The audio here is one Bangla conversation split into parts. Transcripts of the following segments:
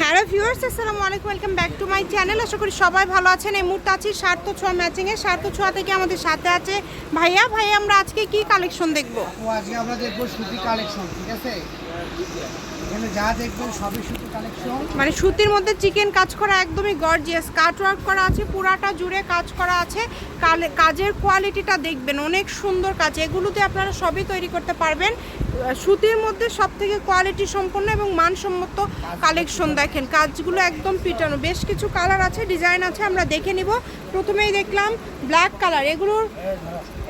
হ্যালো ভিউয়ার্স আসসালামু আলাইকুম welcome back to my channel. আশা করি সবাই ভালো আছেন। এই মুহূর্তে আছি স্বার্থ ছোঁয়া ম্যাচিংয়ে স্বার্থ ছোঁয়া থেকে আমাদের সাথে আছে ভাইয়া। ভাইয়া আমরা আজকে কি কালেকশন দেখব? আজকে আমরা দেখব সুতি কালেকশন ঠিক আছে? এখানে যা দেখবেন সবই সুতি কালেকশন। মানে সুতির মধ্যে চিকেন কাজ করা একদমই গর্জিয়াস কাট ওয়ার্ক করা আছে পুরাটা জুড়ে কাজ করা আছে। কাজের কোয়ালিটিটা দেখবেন অনেক সুন্দর কাজ। এগুলোতে আপনারা সবই তৈরি করতে পারবেন। সুতির মধ্যে সব থেকে কোয়ালিটি সম্পন্ন এবং মানসম্মত কালেকশন দেখেন। কাজগুলো একদম পিটানো। বেশ কিছু কালার আছে ডিজাইন আছে আমরা দেখে নিব। প্রথমেই দেখলাম ব্ল্যাক কালার এগুলোর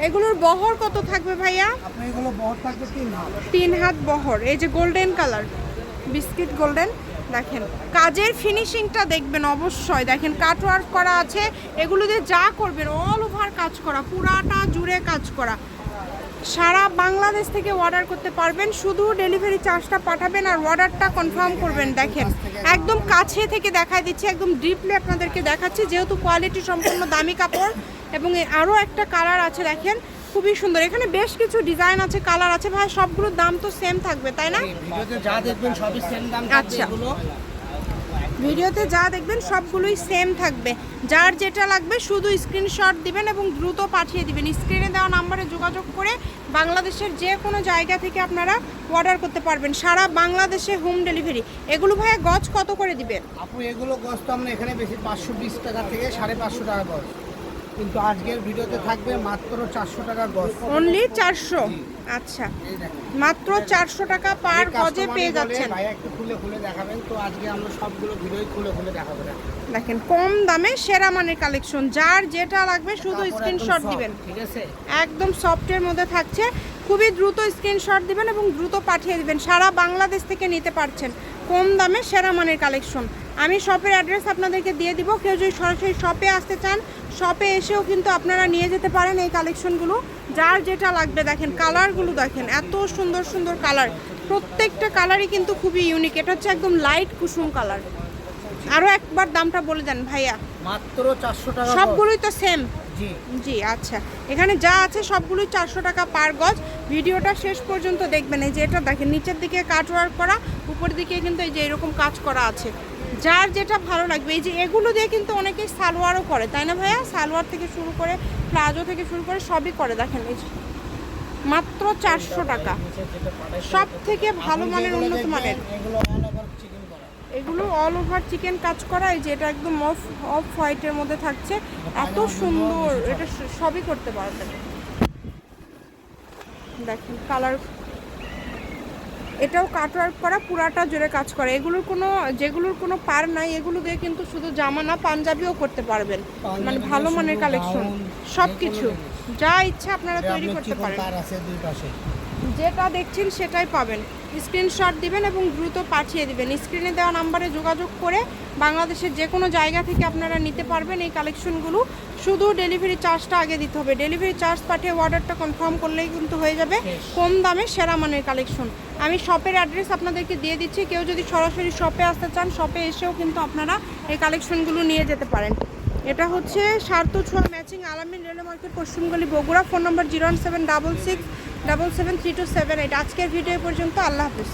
এগুলোর বহর কত থাকবে ভাইয়া? তিন হাত। বহর। এই যে গোল্ডেন কালার বিস্কিট গোল্ডেন দেখেন। কাজের ফিনিশিংটা দেখবেন অবশ্যই। দেখেন কাটওয়ার্ক করা আছে। এগুলো দিয়ে যা করবেন অল ওভার কাজ করা পুরাটা জুড়ে কাজ করা। সারা বাংলাদেশ থেকে অর্ডার করতে পারবেন। শুধু ডেলিভারি চার্জটা পাঠাবেন আর অর্ডারটা কনফার্ম করবেন দেখেন। একদম কাছে থেকে দেখাই দিচ্ছি একদম ডিপলি আপনাদেরকে দেখাচ্ছি যেহেতু কোয়ালিটি সম্পূর্ণ দামি কাপড় এবং আরও একটা কালার আছে দেখেন খুবই সুন্দর। এখানে বেশ কিছু ডিজাইন আছে কালার আছে ভাই সবগুলোর দাম তো সেম থাকবে তাই না? যা দেখবেন সবই সেম দাম আচ্ছা। ভিডিওতে যা দেখবেন সবগুলোই সেম থাকবে। যার যেটা লাগবে শুধু স্ক্রিনশট দিবেন এবং দ্রুত পাঠিয়ে দিবেন। স্ক্রিনে দেওয়া নাম্বারে যোগাযোগ করে বাংলাদেশের যে কোনো জায়গা থেকে আপনারা অর্ডার করতে পারবেন। সারা বাংলাদেশে হোম ডেলিভারি এগুলো ভাইয়া গজ কত করে দিবেন? আপু, এগুলো গজ তো আমরা এখানে বেশি পাঁচশো বিশ টাকা থেকে সাড়ে পাঁচশো টাকা গজ। কিন্তু আজকের ভিডিওতে থাকবে মাত্র চারশো টাকা গজ। অনলি চারশো? আচ্ছা। মাত্র চারশো টাকা পার গজে পেয়ে যাচ্ছেন। ভাইয়া একটু খুলে খুলে দেখাবেন। তো আজকে আমরা সবগুলো ভিডিওই খুলে খুলে দেখাবো। দেখেন কম দামে সেরা মানের কালেকশন যার যেটা লাগবে শুধু স্ক্রিনশট দিবেন। ঠিক আছে? একদম সফটের মধ্যে থাকছে। খুবই দ্রুত স্ক্রিনশট দিবেন এবং দ্রুত পাঠিয়ে দিবেন। সারা বাংলাদেশ থেকে নিতে পারছেন। কম দামে সেরা মানের কালেকশন আমি শপের অ্যাড্রেস আপনাদেরকে দিয়ে দিব। কেউ যদি সরাসরি শপে আসতে চান শপে এসেও কিন্তু আপনারা নিয়ে যেতে পারেন এই কালেকশনগুলো যার যেটা লাগবে দেখেন কালারগুলো দেখেন এত সুন্দর সুন্দর কালার প্রত্যেকটা কালারই কিন্তু খুবই ইউনিক এটা হচ্ছে একদম লাইট কুসুম কালার আরও একবার দামটা বলে দেন ভাইয়া। মাত্র চারশো টাকা সবগুলোই তো সেম জি। আচ্ছা। এখানে যা আছে সবগুলোই চারশো টাকা পার গজ। ভিডিওটা শেষ পর্যন্ত দেখবেন। এই যে এটা দেখেন নিচের দিকে কাট ওয়ার্ক করা উপরের দিকে কিন্তু এই যে এরকম কাজ করা আছে। যার যেটা ভালো লাগবে। এই যে এগুলো দিয়ে কিন্তু অনেকেই সালোয়ারও করে, তাই না ভাইয়া? সালোয়ার থেকে শুরু করে প্লাজো থেকে শুরু করে সবই করে, দেখেন এই মাত্র চারশো টাকা। সব থেকে ভালো মানের উন্নত মানের। এগুলো অল ওভার চিকেন কাজ করা, এই যে এটা একদম অফ অফ হোয়াইটের মধ্যে থাকছে। এত সুন্দর, এটা সবই করতে পারবেন। দেখেন কালার এটাও কাটওয়ার্ক করা পুরাটা জোরে কাজ করে। এগুলোর কোনো যেগুলোর কোনো পার নাই এগুলো দিয়ে কিন্তু শুধু জামা না পাঞ্জাবিও করতে পারবেন। মানে ভালো মানের কালেকশন সব কিছু। যা ইচ্ছা আপনারা তৈরি করতে পারেন। যেটা দেখছেন সেটাই পাবেন। স্ক্রিনশট দিবেন এবং দ্রুত পাঠিয়ে দিবেন। স্ক্রিনে দেওয়া নাম্বারে যোগাযোগ করে বাংলাদেশের যে কোনো জায়গা থেকে আপনারা নিতে পারবেন এই কালেকশনগুলো। শুধু ডেলিভারি চার্জটা আগে দিতে হবে। ডেলিভারি চার্জ পাঠিয়ে অর্ডারটা কনফার্ম করলেই কিন্তু হয়ে যাবে কম দামে সেরা মানের কালেকশন। আমি শপের অ্যাড্রেস আপনাদেরকে দিয়ে দিচ্ছি। কেউ যদি সরাসরি শপে আসতে চান শপে এসেও কিন্তু আপনারা এই কালেকশনগুলো নিয়ে যেতে পারেন। এটা হচ্ছে সার্থ ছোঁয়া matching Alamin railway market পশ্চিমগলি Bogura. Phone number zero one seven double six double seven three two seven eight. আজকের ভিডিও পর্যন্ত। আল্লাহ হাফিজ।